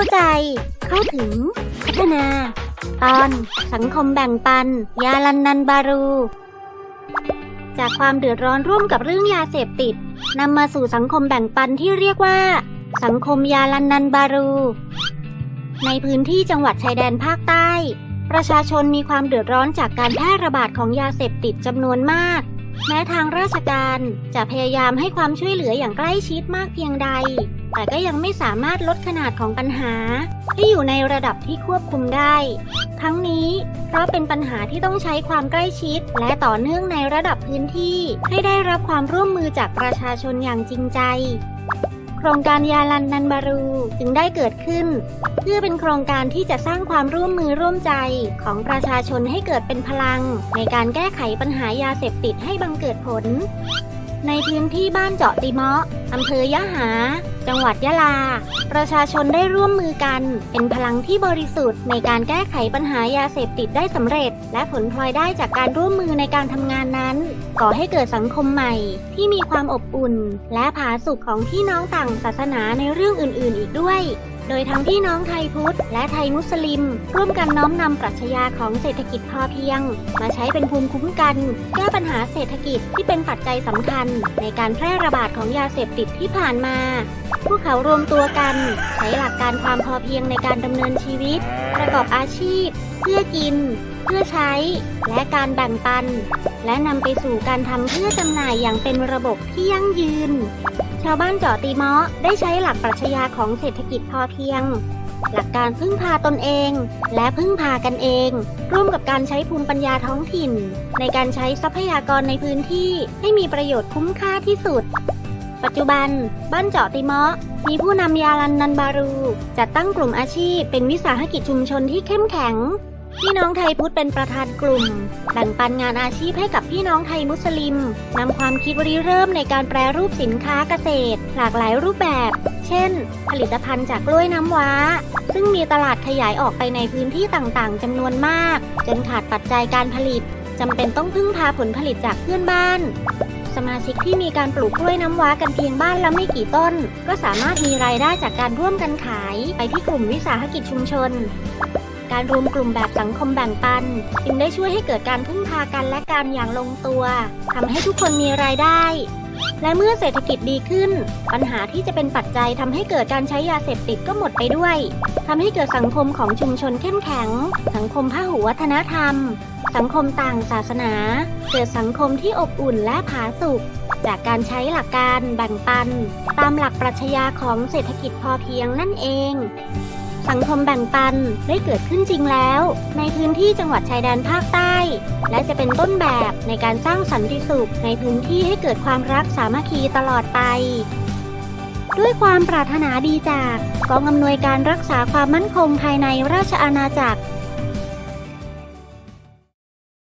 าใจ เข้าถึง พัฒนา ตอน สังคมแบ่งปัน ยาลันนันบารู จากความเดือดร้อนร่วมกับเรื่องยาเสพติดนำมาสู่สังคมแบ่งปันที่เรียกว่า สังคมยาลันนันบารู ในพื้นที่จังหวัดชายแดนภาคใต้ ประชาชนมีความเดือดร้อนจากการแพร่ระบาดของยาเสพติดจำนวนมาก แม้ทางราชการจะพยายามให้ความช่วยเหลืออย่างใกล้ชิดมากเพียงใด แต่ก็ยังไม่สามารถลดขนาดของปัญหา ให้อยู่ในระดับที่ควบคุมได้ ทั้งนี้เพราะเป็นปัญหาที่ต้องใช้ความใกล้ชิด และต่อเนื่องในระดับพื้นที่ ให้ได้รับความร่วมมือจากประชาชนอย่างจริงใจ โครงการยาลันนันบารูจึงได้เกิดขึ้น เพื่อเป็นโครงการที่จะสร้างความร่วมมือร่วมใจของประชาชนให้เกิดเป็นพลัง ในการแก้ไขปัญหายาเสพติดให้บังเกิดผล ในพื้นที่บ้านเจาะติเมาะอำเภอยะหา จังหวัดยะลา ประชาชนได้ร่วมมือกัน เป็นพลังที่บริสุทธิ์ในการแก้ไขปัญหายาเสพติดได้สำเร็จ และผลพลอยได้จากการร่วมมือในการทำงานนั้น ก่อให้เกิดสังคมใหม่ ที่มีความอบอุ่น และผาสุกของพี่น้องต่างศาสนาในเรื่องอื่น ๆ อีกด้วย โดยทั้งพี่น้องไทยพุทธและไทยมุสลิม ร่วมกันน้อมนำปรัชญาของเศรษฐกิจพอเพียง มาใช้เป็นภูมิคุ้มกัน แก้ปัญหาเศรษฐกิจที่เป็นปัจจัยสำคัญ ในการแพร่ระบาดของยาเสพติดที่ผ่านมา พวกเขารวมตัวกัน ใช้หลักการความพอเพียงในการดำเนินชีวิต ประกอบอาชีพ เพื่อกิน เพื่อใช้ และการแบ่งปัน และนำไปสู่การทำเพื่อจำหน่ายอย่างเป็นระบบที่ยั่งยืน ชาวบ้านเจาะตีเมาะได้ใช้หลักปรัชญาของเศรษฐกิจพอเพียง หลักการพึ่งพาตนเอง และพึ่งพากันเอง ร่วมกับการใช้ภูมิปัญญาท้องถิ่น ในการใช้ทรัพยากรในพื้นที่ให้มีประโยชน์คุ้มค่าที่สุด ปัจจุบัน บ้านเจาะติเมาะมีผู้นำยาลันนันบารู จัดตั้งกลุ่มอาชีพเป็นวิสาหกิจชุมชนที่เข้มแข็ง พี่น้องไทยพุทธเป็นประธานกลุ่ม แบ่งปันงานอาชีพให้กับพี่น้องไทยมุสลิมนำความคิดริเริ่มในการแปรรูปสินค้าเกษตร หลากหลายรูปแบบ เช่น ผลิตภัณฑ์จากกล้วยน้ำว้า ซึ่งมีตลาดขยายออกไปในพื้นที่ต่างๆจำนวนมาก จนขาดปัจจัยการผลิตจำเป็นต้องพึ่งพาผลผลิตจากเพื่อนบ้าน สมาชิกที่มีการปลูกกล้วยน้ำว้ากันเพียงบ้านละไม่กี่ต้น ก็สามารถมีรายได้จากการร่วมกันขายไปที่กลุ่มวิสาหกิจชุมชน การรวมกลุ่มแบบสังคมแบ่งปัน จึงได้ช่วยให้เกิดการพึ่งพากันและการอย่างลงตัวทำให้ทุกคนมีรายได้ และเมื่อเศรษฐกิจดีขึ้น ปัญหาที่จะเป็นปัจจัยทำให้เกิดการใช้ยาเสพติดก็หมดไปด้วยทำให้เกิดสังคมของชุมชนเข้มแข็ง สังคมพหุวัฒนธรรม สังคมต่างศาสนา เกิดสังคมที่อบอุ่นและผาสุกจากการใช้หลักการแบ่งปัน ตามหลักปรัชญาของเศรษฐกิจพอเพียงนั่นเอง สังคมแบ่งปันได้เกิดขึ้นจริงแล้ว ในพื้นที่จังหวัดชายแดนภาคใต้ และจะเป็นต้นแบบในการสร้างสันติสุขในพื้นที่ให้เกิดความรักสามัคคีตลอดไป ด้วยความปรารถนาดีจากกองอำนวยการรักษาความมั่นคงภายในราชอาณาจักร